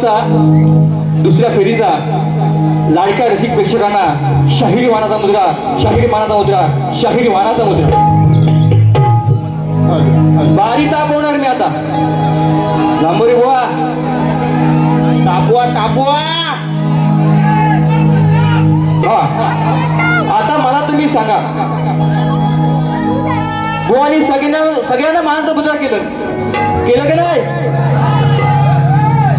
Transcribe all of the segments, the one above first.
बुवांचा दुसऱ्या फेरीचा लाडक्या रसिक प्रेक्षकांना शाहिरी वानाचा मुद्रा शाहिरी मानाचा मुद्रा शाहिरी वानाचा मुद्रा. बारी तापवणार मी आता. लांबोरे बुवा. तापवा तापवा हा. आता मला तुम्ही सांगा. बुवानी सगळ्यांना सगळ्यांना मानाचा मुद्रा केलं. केलं का नाही?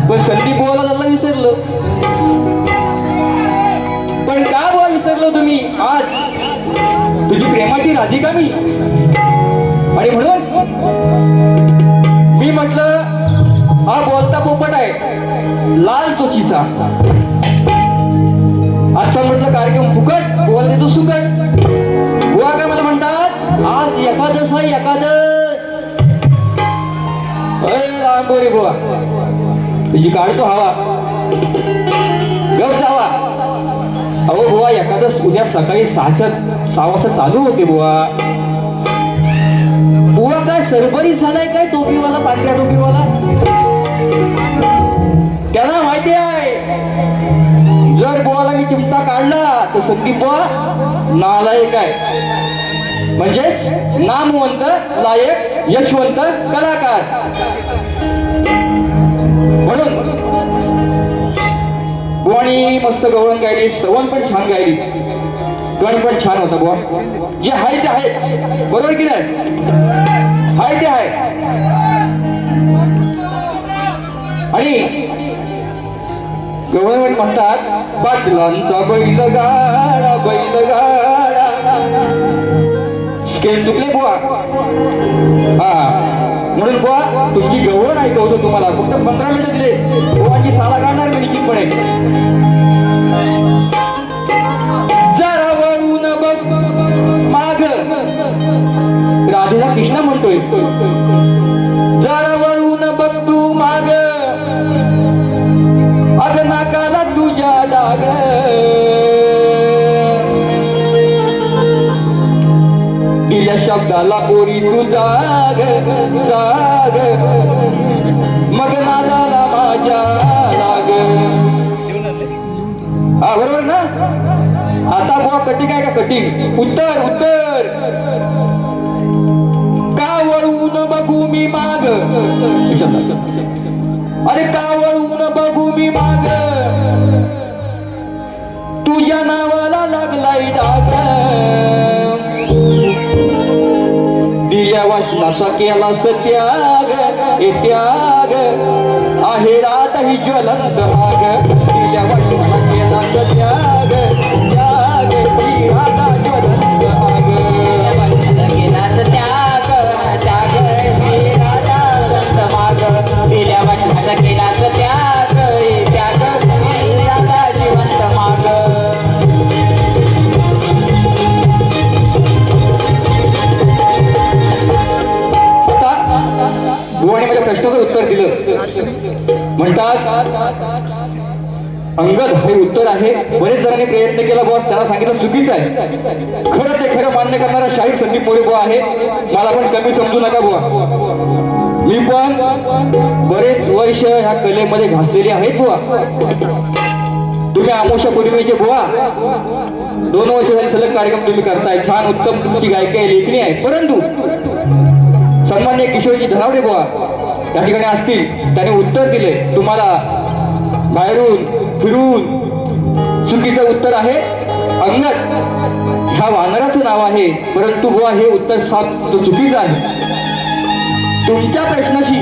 पण संदीप बुवाला त्यांना विसरलं. पण का बुवा विसरलो तुम्ही? आज. तुझी प्रेमाची राधिका मी. आणि म्हणून मी म्हटलं हा बोलता पोपट आहे लाल चोचीचा. आजचा म्हटलं कार्यक्रम फुकट बोला देतो सुकट. बुवा काय मला म्हणतात? आज एकादश आहे एकादश अरे लांबोरी बुवा. तुझी काढतो हवा गप जावा अहो बुवा एखादं उद्या सकाळी सहाच्या सहा वाजता चालू होते बुवा बुवा काय सरबरीत झालाय काय टोपीवाला पांढऱ्या टोपीवाला त्याला माहिती आहे जर बुवाला मी चिमटा काढला तर संदीप बुवा नालायक आहे म्हणजेच नामवंत लायक यशवंत कलाकार बुवानी मस्त गवळण गायली श्रवण पण छान गायली. गण पण छान होता बुवा. जे आहे ते आहेच बरोबर की नाही? आहे ते आहे आणि गव्हर्नमेंट म्हणतात पाटलांचा बैल गाडा स्केल चुकले बुवा. हा. म्हणून बुवा तुमची गवळ ऐकवतो तुम्हाला. फक्त पंधरा मिनिटं दिले. बुवाची साला काढणार मी निश्चितपणे. बघ. माग. राधेला कृष्णा म्हणतोय. शब्दाला पोरी तू जाग जाग. मग नादाला माझ्या लाग. हा बरोबर ना? आता बुवा कटिंग आहे का कटिंग उत्तर उत्तर. का वळून बघू मी माग? अरे का वळून बघू मी माग? तुझ्या नावाला लागलाय डाग. त्याचा केला सत्याग त्याग. आहे रात ही ज्वलंत भाग. तिच्या केला सत्याग त्याग. केला त्याग म्हणतात अंगद हे उत्तर आहे. बरेच जणांनी प्रयत्न केला बॉस त्याला सांगितलं चुकीचं आहे. खरं ते खरं मान्य करणारा शाहीर संदीप मोरे बुवा आहे. मला पण कमी समजू नका बुवा. मी पण बरेच वर्ष ह्या कलेमध्ये घासलेली आहेत बुवा. तुम्ही आमोशा पौर्णिमेचे बुवा दोन वर्ष झाले सलग कार्यक्रम तुम्ही करताय. छान उत्तम तुमची गायकी आहे लेखणी आहे. परंतु सन्मान्य किशोरजी धनावडे बुवा या ठिकाणी असतील त्याने उत्तर दिले. तुम्हाला बाहेरून फिरून चुकीचं उत्तर आहे? अंगद ह्या वानराचं नाव आहे परंतु बुवा हे उत्तर साफ चुकीचं आहे. तुमच्या प्रश्नाशी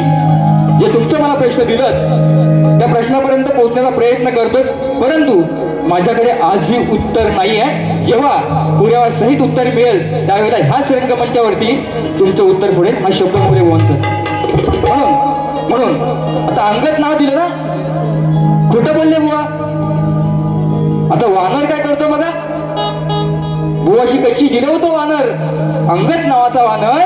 जे तुमचं मला प्रश्न दिलं त्या प्रश्नापर्यंत पोहोचण्याचा प्रयत्न करतो परंतु माझ्याकडे आजही उत्तर नाही आहे जेव्हा पुरावा सहित उत्तर मिळेल त्यावेळेला ह्याच रंगमंचावरती तुमचं उत्तर पुढे हा शब्द मोरे बोलचं म्हणून म्हणून. आता अंगत नाव दिलं ना? खोटं बोलले बुवा. आता वानर काय करतो बघा? बुवाशी कशी जिरवतो वानर? अंगत नावाचा वानर.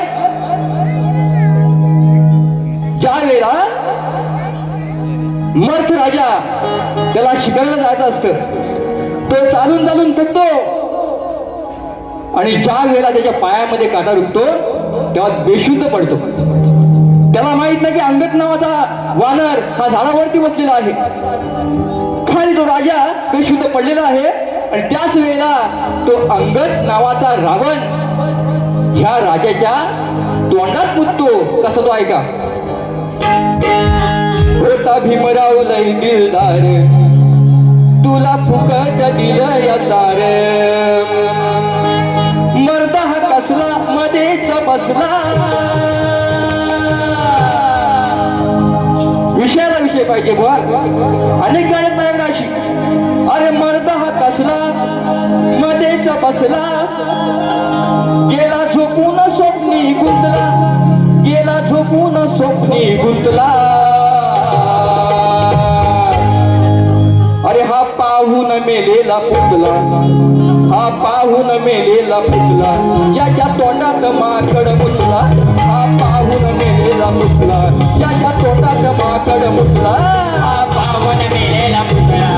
ज्या वेळेला मर्थ राजा त्याला शिकायला जायचं असतं. तो चालून चालून थकतो. आणि ज्या वेळेला त्याच्या पायामध्ये काटा रुकतो तेव्हा बेशुद्ध पडतो. त्याला माहीत नाही की अंगत नावाचा वानर हा झाडावरती बसलेला आहे. खाली तो राजा बेशुद्ध पडलेला आहे आणि त्याच वेळेला तो अंगत नावाचा रावण ह्या राजाच्या तोंडात मुततो कसा तो ऐका होता भीमराव लय दिलदार. तुला फुकट दिलं या सारे. विषयाला विषय पाहिजे बुवा. अनेक गाण्यात माझ्याकडे अशी. अरे मर्द हा कसला मध्येच बसला. गेला झोपून स्वप्नी गुंतला. गेला झोपून स्वप्नी गुंतला. अरे हा पाहून मेलेला पुतला. हा पाहून मेलेला पुतला. याच्या तोंडात माकड मुतला. हा पाहून मेलेला पुतला. याच्या माकड मुतला पावन मेलेला पुतळा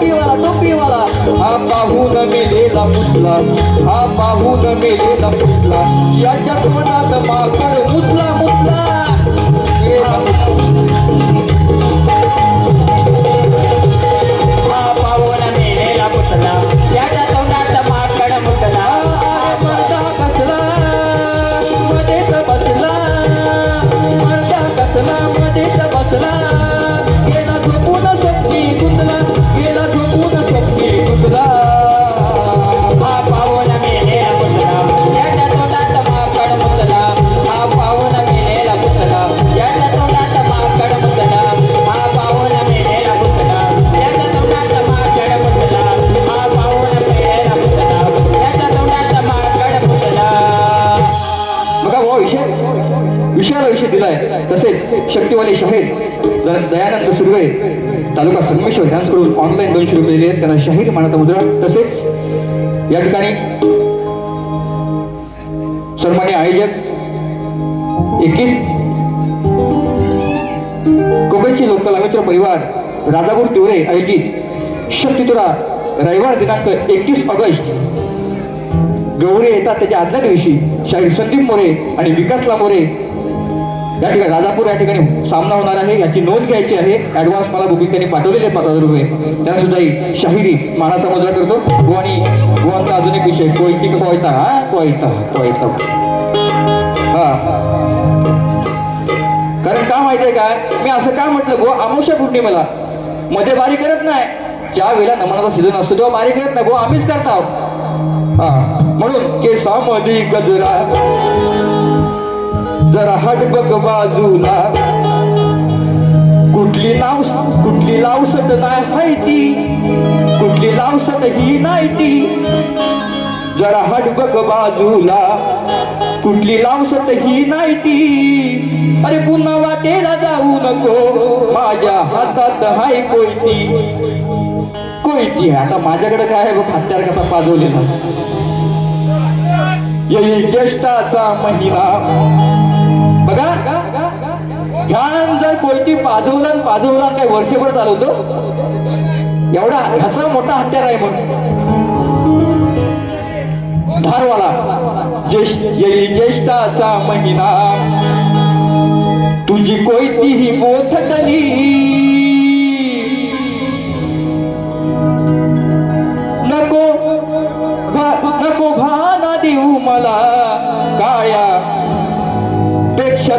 टोपीवाला टोपीवाला टोपीवाला हा पाहून मेलेला पुसला हा पाहून मेलेला पुसला याच्या तोंडात माकड मुतला मुतला. संगमेश्वर यांच्याकडून ऑनलाईन दोनशे रुपये दिले. आहेत त्यांना शाहीर मानाचा मुद्रा तसेच या ठिकाणी सन्मान्य आयोजक एकवीस कोकणचे लोककला मित्र परिवार राजापूर तिवरे आयोजित शक्तितुरा रविवार दिनांक एकतीस ऑगस्ट गौरे येतात. त्याच्या आदल्या दिवशी शाहीर संदीप मोरे आणि विकासला मोरे या ठिकाणी राजापूर या ठिकाणी सामना होणार आहे. याची नोंद घ्यायची आहे. ऍडव्हान्स मला बुकिंग त्यांनी पाठवलेले आहे पाच हजार रुपये. त्यांना सुद्धा ही शाहिरी मानाचा मुद्रा करतो. गो आणि गोवांचा अजून एक विषय कोयती का कोयता? हा कोयता कोयता. हा. कारण का माहितीये काय मी असं का म्हटलं? गो अमावस्या मला? मध्ये बारी करत नाही. ज्या वेळेला नमनाचा सीझन असतो तेव्हा बारी करत नाही. गो आम्हीच करत आहोत. हा. म्हणून केसामध्ये गजरा. जरा हट बघ बाजूला. कुठली नाव कुठली लावसट नाही हाय ती कुठली लावसट ही नाही ती. जरा हट बघ बाजूला. कुठली लावसट ही नाही ती. अरे पुन्हा वाटेला जाऊ नको. माझ्या हातात हाय कोयती. कोयती आता माझ्याकडे काय आहे बघ? हत्यार कसा पाजवलेला. येईल ज्येष्ठाचा महिना. बघा. ह्यान जर कोयती पाजवला पाजवला काय वर्षभर चालवतो एवढा ह्याचा मोठा हत्यार आहे मग धारवाला ज्येष्ठ ज्येष्ठाचा महिना तुझी कोयती ही मोथटली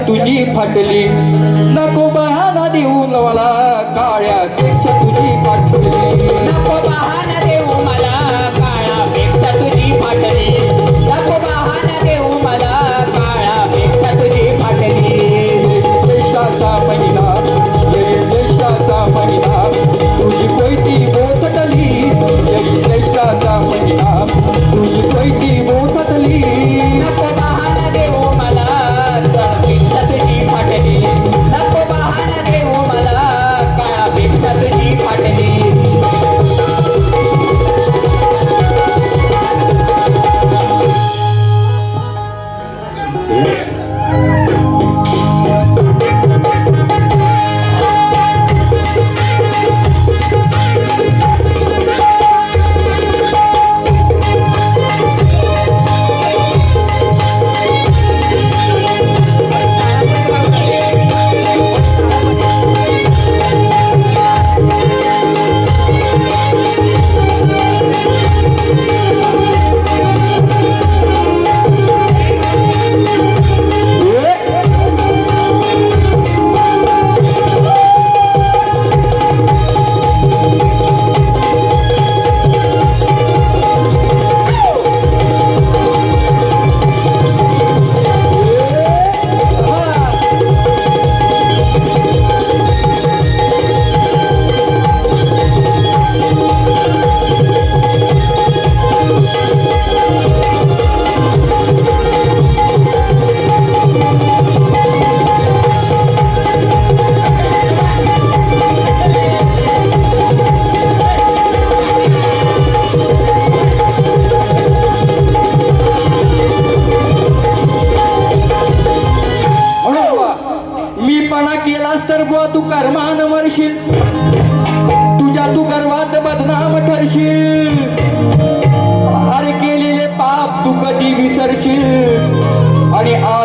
तुझी फाटली. नको बहाना देऊन मला काळ्या पेक्षा तुझी फाटली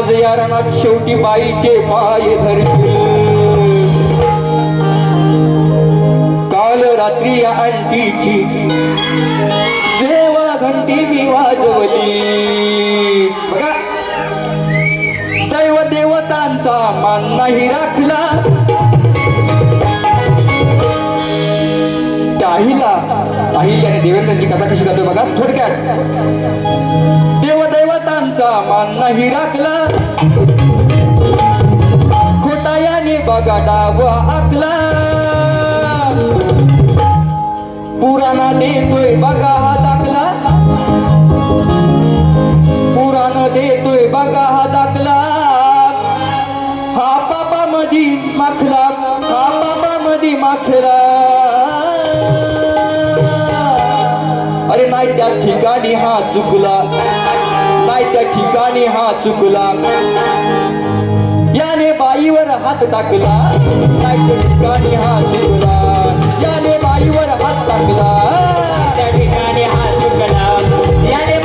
आज या रणात शेवटी बाईचे पाय धरशील. काल रात्री या अंटीची जेव्हा घंटी मी वाजवली. बघा. दैव देवतांचा मान नाही राखला. त्या अहिल्या आणि देवेंद्रांची कथा कशी करतोय बघा. थोडक्यात. देवदैवतांचा मान नाही राखला. खोटायाने बघा डाव आकला पुराणा देतोय बघा हा दाखला. पुराण देतोय बघा हा दाखला. हा पापा मधी माखला. हा पापा मधी माखला. नाही त्या ठिकाणी हा चुकला. नाही त्या ठिकाणी हा चुकला. याने बाईवर हात टाकला. नाही त्या ठिकाणी हा चुकला. याने बाईवर हात टाकला. त्या ठिकाणी हात चुकला. याने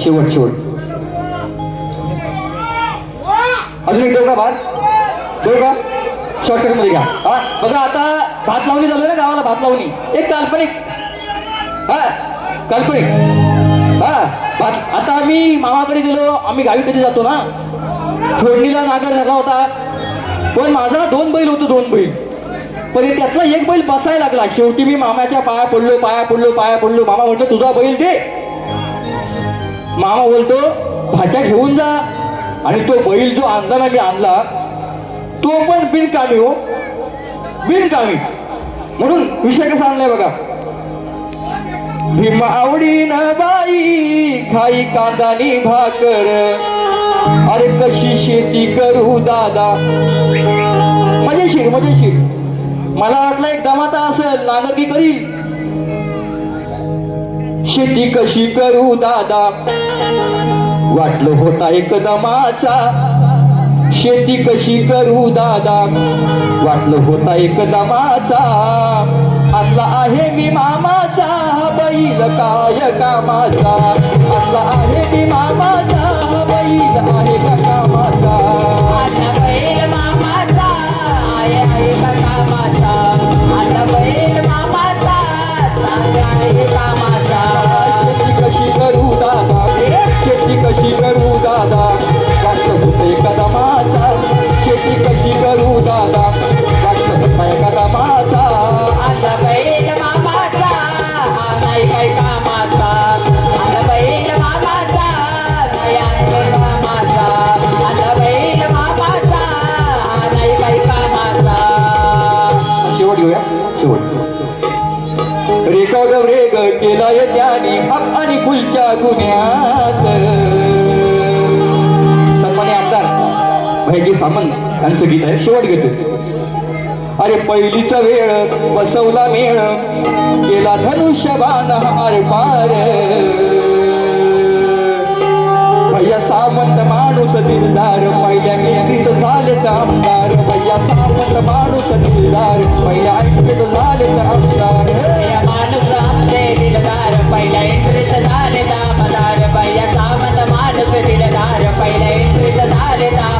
शेवट शेवट. अजून एक देऊ का भात. देऊ का शॉर्टकटमध्ये घ्या. हा बघा आता भात लावणी झालं ना गावाला भात लावणी. एक काल्पनिक. हा काल्पनिक. हा भात. आता आम्ही मामाकडे गेलो आम्ही गावी कधी जातो ना? फोडणीला नागर झाला होता. पण माझा दोन बैल होतो दोन बैल. पण त्यातला एक बैल बसायला लागला. शेवटी मी मामाच्या पाया पडलो पाया पडलो पाया पडलो. मामा म्हटलं तुझा बैल दे. मामा बोलतो भाच्या घेऊन जा. आणि तो बैल जो आणला ना मी आणला तो पण बिनकामी हो. बिनकामी. म्हणून विषय कसा आणलाय बघा. भीम आवडीन बाई खाई कांदानी भाकर. अरे कशी शेती करू दादा. मजेशीर मजेशीर. मला वाटलं एक दमाता असेल नागरिक करील. शेती कशी करू दादा? वाटलं होता एक दमाचा शेती कशी करू दादा? वाटलं होता एक दमाचा आपला आहे मी मामाचा बैल काय कामाचा? आपला आहे मी मामाचा बैल आहे का कामाचा? आता बैल मामाचा आहे कामाचा? आता बैल मामाचा कामाचा. शेती कशी करू दादा? वाटलं होते कदमाचा शेती कशी करू दादा? यांचं गीत आहे शेवट घेतो. अरे पहिलीचा वेळ बसवला मेळ केला धनुष्यबाण आर पार. भैया सामंत माणूस दिलदार पहिल्या एंट्रीत झाले तर आमदार. भैया सावंत माणूस दिलदार पहिल्या एंट्रीत झाले तर आमदार माणूस आमचे दिलदार पहिल्या एंट्रीत झाले दामदार पहिल्या सामंत माणूस दिलदार पहिल्या एंट्रीत झाले दामदार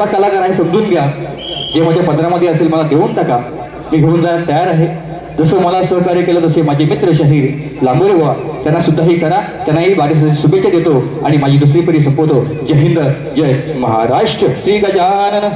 असेल छोटा कलाकार आहे समजून घ्या. जे माझ्या पत्रामध्ये असेल मला देऊन टाका. मी घेऊन जायला तयार आहे. जसं मला सहकार्य केलं तसे माझे मित्र शाहीर लांबोरे व्हा. त्यांना सुद्धाही करा. त्यांनाही बारीस शुभेच्छा देतो आणि माझी दुसरी परी संपवतो. जय हिंद जय महाराष्ट्र. श्री गजानन.